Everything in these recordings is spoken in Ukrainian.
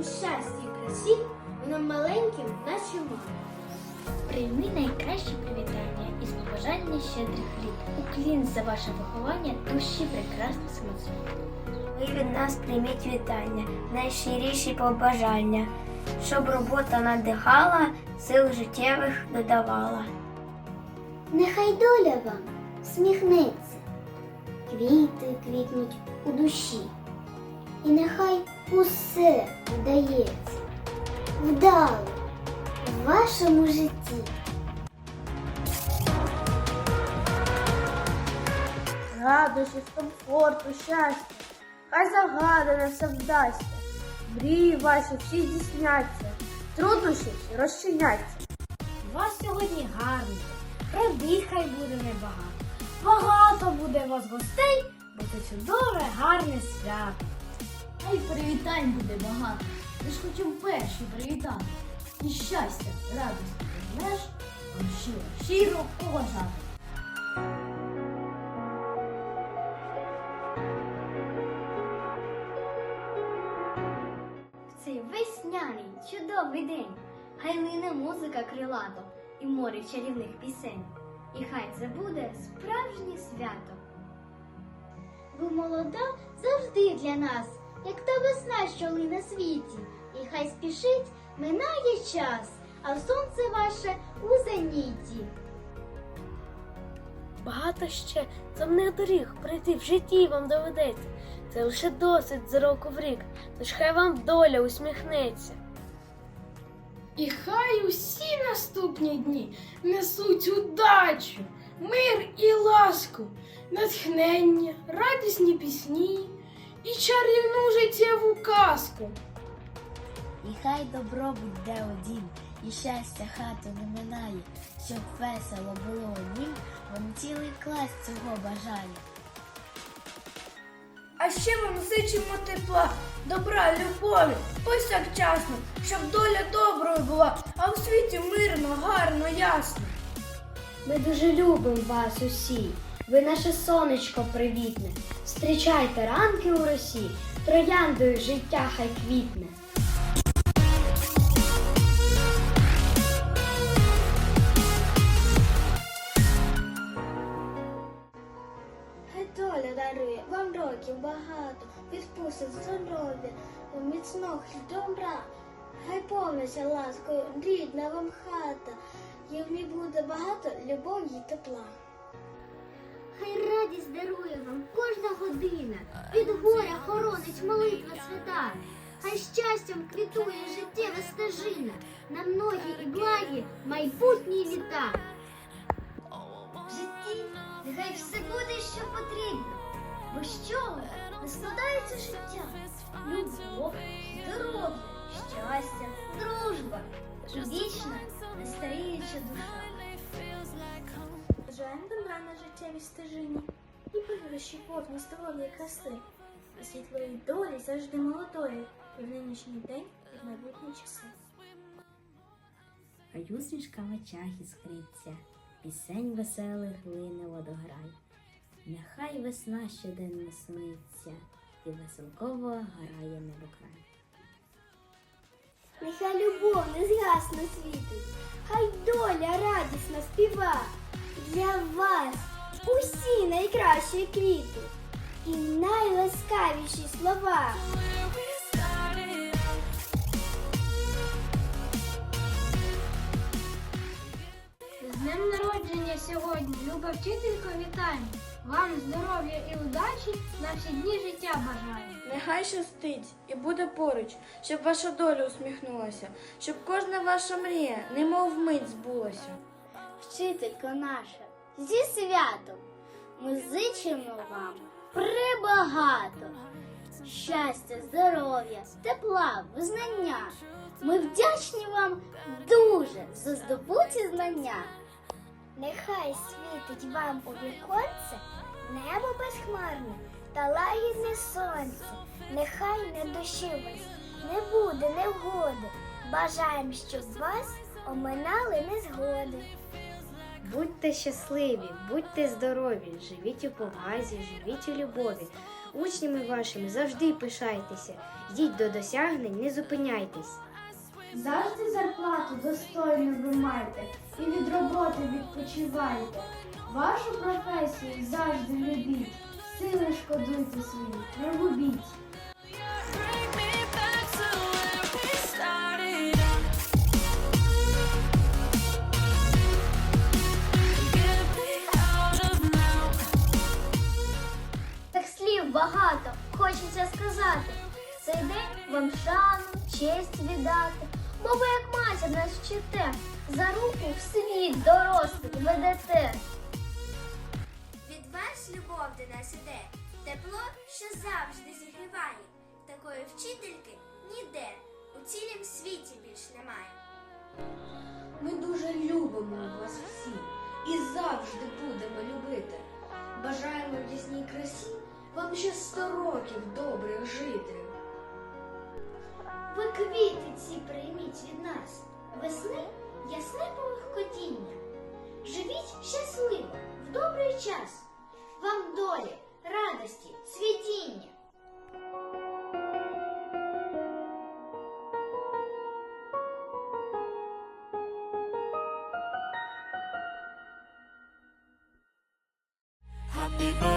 у щасті і красі, ви нам маленьким, наче мати. Прийми найкраще привітання із побажання щедрих літ. Уклін за ваше виховання душі прекрасних самоцвіт. Ви від нас прийміть вітання, найщиріші побажання, щоб робота надихала, сил життєвих додавала. Нехай доля вам сміхнеться, квіти квітнуть у душі, і нехай усе вдається вдало в вашому житті. Радощів, комфорту, щастя, хай загадане все вдасться. Мрії ваші всі здійсняться, труднощі розчиняться. У вас сьогодні гарно, робіт хай буде небагато. Багато буде вас гостей, бо це чудове, гарне свято. Хай привітань буде багато. Ми ж хочемо перші привітати. І щастя, радості меж вам щиро, щиро поважати. В цей весняний чудовий день хай лине музика крилато і море чарівних пісень. І хай це буде справжнє свято. Ви молода завжди для нас, як та весна, що лине на світі. І хай спішить, минає час, а сонце ваше у зеніті. Багато ще земних доріг пройти в житті вам доведеться. Це лише досить з року в рік, тож хай вам доля усміхнеться. І хай усі наступні дні несуть удачу, мир і ласку, натхнення, радісні пісні і чарівну життєву казку. І хай добро буде у і щастя хату не минає, щоб весело було у нім, вам цілий клас цього бажає. А ще вам зичимо тепла, добра, любові, повсякчасно, щоб доля доброю була, а в світі мирно, гарно, ясно. Ми дуже любимо вас усі. Ви наше сонечко привітне. Зустрічайте ранки у росі, трояндою життя хай квітне. Хай доля дарує вам років багато, відпустить здоров'я, міцного добра. Хай повниться ласкою рідна вам хата, і в ній буде багато любові й тепла. Хай радість дарує вам кожна година, від горя хоронить молитва свята. Хай щастям квітує життєва стежина, на многі і благі майбутні літа. В житті нехай все буде, що потрібно, бо чого не складається життя? Любов, здоров'я, щастя, дружба, вічна нестаріюча душа. Добра стежині і пригощі повні здоров'я краси, і світлої долі завжди молодої, і в нинішній день, і в майбутні часи. Хай усмішка в очах іскриться, пісень веселих глине водограй. Нехай весна щоденно сниться, і веселково грає небокрай. Нехай любов не згасне світить, хай доля радісно співа. Для вас усі найкращі квіти і найласкавіші слова. З днем народження сьогодні, люба вчителько, вітаємо! Вам здоров'я і удачі на всі дні життя бажаю. Нехай щастить і буде поруч, щоб ваша доля усміхнулася, щоб кожна ваша мрія, немов вмить збулася. Вчителько наша, зі святом ми зичимо вам прибагато. Щастя, здоров'я, тепла, визнання. Ми вдячні вам дуже за здобуті знання. Нехай світить вам у віконце небо безхмарне та лагідне сонце. Нехай на душі вас не буде невгоди. Бажаємо, щоб вас оминали незгоди. Будьте щасливі, будьте здорові, живіть у повазі, живіть у любові. Учнями вашими завжди пишайтеся, йдіть до досягнень, не зупиняйтесь. Завжди зарплату достойну ви майте і від роботи відпочивайте. Вашу професію завжди любіть, сили шкодуйте свої, не губіть. Хочеться сказати. Цей день вам шану, честь віддати. Бо ви як матір нас вчите, за руку в світ дорослих ведете. Від вас любов до нас іде, тепло, що завжди зігріває. Такої вчительки ніде у цілім світі більш немає. Ми дуже любимо вас всі і завжди будемо любити. Бажаємо в ясній красі вам ще сто років добрих жити. Ви квіти ці прийміть від нас. Весни ясне полегкотіння. Живіть щасливо в добрий час. Вам долі, радості, цвітіння. Happy birthday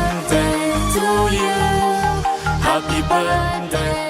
London.